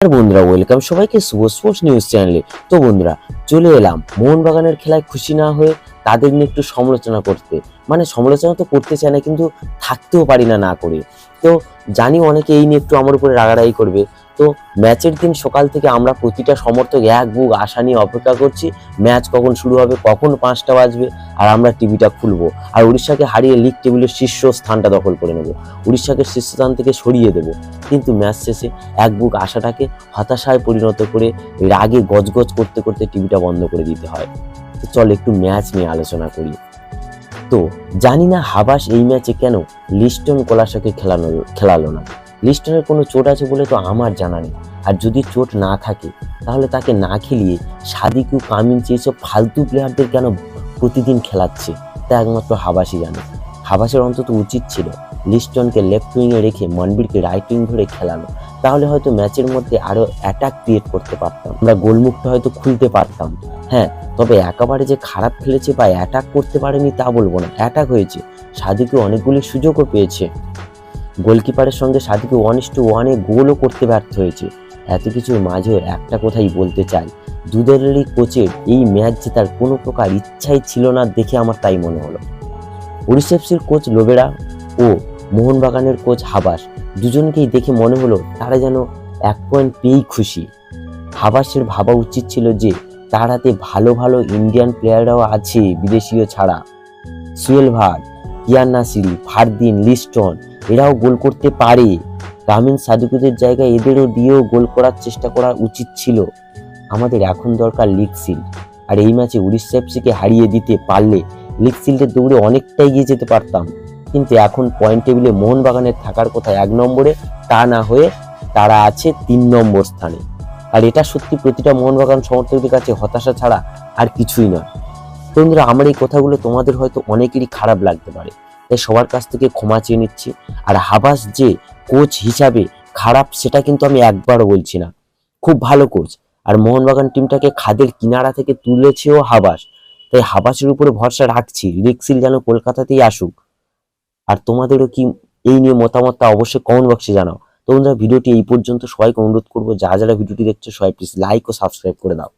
বন্ধুরা ওয়েলকাম সবাইকে শুভ sports news চ্যানেলে তো বন্ধুরা, চলে এলাম। মোহনবাগানের খেলায় খুশি না হয়ে তাদের নিয়ে একটু সমালোচনা করতে। মানে সমালোচনা তো করতে চায় না, কিন্তু থাকতেও পারি না না করে। তো জানি অনেকে এই নিয়ে একটু আমার উপরে রাগারাগি করবে। তো ম্যাচের দিন সকাল থেকে আমরা প্রতিটা সমর্থক এক বুক আশা নিয়ে অপেক্ষা করছি। ম্যাচ কখন শুরু হবে, কখন পাঁচটা বাজবে, আর আমরা টিভিটা খুলবো। আর উড়িষ্যাকে হারিয়ে লিগ টেবিলের শীর্ষ স্থানটা দখল করে নেব। উড়িষ্যাকে শীর্ষস্থান থেকে সরিয়ে দেবো। কিন্তু ম্যাচ শেষে এক বুক আশাটাকে হতাশায় পরিণত করে রাগে গজগজ করতে করতে টিভিটা বন্ধ করে দিতে হয়। তো চল একটু ম্যাচ নিয়ে আলোচনা করি। তো জানি না হাবাস এই ম্যাচে কেন লিস্টন কোলাসাকে খেলানো, খেলালো না। লিস্টনের কোনো চোট আছে বলে তো আমার জানা নেই। আর যদি চোট না থাকে, তাহলে তাকে না খেলিয়ে সাদিকু, কামিন্স এইসব ফালতু প্লেয়ারদের কেন প্রতিদিন খেলাচ্ছে? তা একমাত্র হাবাসই জানে। হাবাসের অন্তত উচিত ছিল লিস্টনকে লেফট উইংয়ে রেখে মনবীরকে রাইট উইং ধরে খেলানো। তাহলে হয়তো ম্যাচের মধ্যে আরও অ্যাটাক ক্রিয়েট করতে পারতাম। আমরা গোলমুখটা হয়তো খুলতে পারতাম। হ্যাঁ তবে একেবারে যে খারাপ খেলেছে বা অ্যাটাক করতে পারেনি তা বলব না। অ্যাটাক হয়েছে। সাদিকে অনেকগুলি সুযোগও পেয়েছে। গোলকিপারের সঙ্গে সাদিকে ওয়ান ইস টু ওয়ানে গোলও করতে ব্যর্থ হয়েছে। এত কিছুর মাঝেও একটা কথাই বলতে চাই। দুদলেরই কোচের এই ম্যাচ জেতার কোনো প্রকার ইচ্ছাই ছিল না দেখে আমার তাই মনে হলো। উড়িষ্যাফসির কোচ লোবেরা ও মোহনবাগানের কোচ হাবাস দুজনকেই দেখে মনে হলো তারা যেন এক পয়েন্ট পেয়েই খুশি। হাবাসের ভাবা উচিত ছিল যে তার হাতে ভালো ভালো ইন্ডিয়ান প্লেয়াররাও আছে বিদেশীয় ছাড়া। সুয়েল ভাট, কিয়ান নাসিরি, ফারদিন, লিস্টন এরাও গোল করতে পারে। রামিন সাদিকুদের জায়গায় এদেরও দিয়েও গোল করার চেষ্টা করা উচিত ছিল। আমাদের এখন দরকার লিগ সিল্ড আর এই ম্যাচে উড়িষ্যা এফসিকে হারিয়ে দিতে পারলে লিগ সিল্ডের দৌড়ে অনেকটা এগিয়ে যেতে পারতাম। কিন্তু এখন পয়েন্ট টেবিলে মোহনবাগানের থাকার কথা এক নম্বরে, তা না হয়ে তারা আছে তিন নম্বর স্থানে। আর এটা সত্যি প্রতিটা মোহনবাগান সমর্থকদের কাছে হতাশা ছাড়া আর কিছুই নয়। বন্ধুরা, আমার এই কথাগুলো তোমাদের হয়তো অনেকেরই খারাপ লাগতে পারে। তাই সবার কাছ থেকে ক্ষমা চেয়ে নিচ্ছি। আর হাবাস যে কোচ হিসাবে খারাপ, সেটা কিন্তু আমি একবারও বলছি না। খুব ভালো কোচ আর মোহনবাগান টিমটাকে খাদের কিনারা থেকে তুলেছেও হাবাস। তাই হাবাসের উপরে ভরসা রাখছি। রিক্সিল যেন কলকাতাতেই আসুক। আর তোমাদেরও কি এই নিয়ে মতামতটা অবশ্যই কমেন্ট বক্সে জানাও। তো বন্ধুরা, ভিডিওটি এই পর্যন্ত। সবাইকে অনুরোধ করব, যারা যারা ভিডিওটি দেখছ, সবাই প্লিজ লাইক ও সাবস্ক্রাইব করে দাও।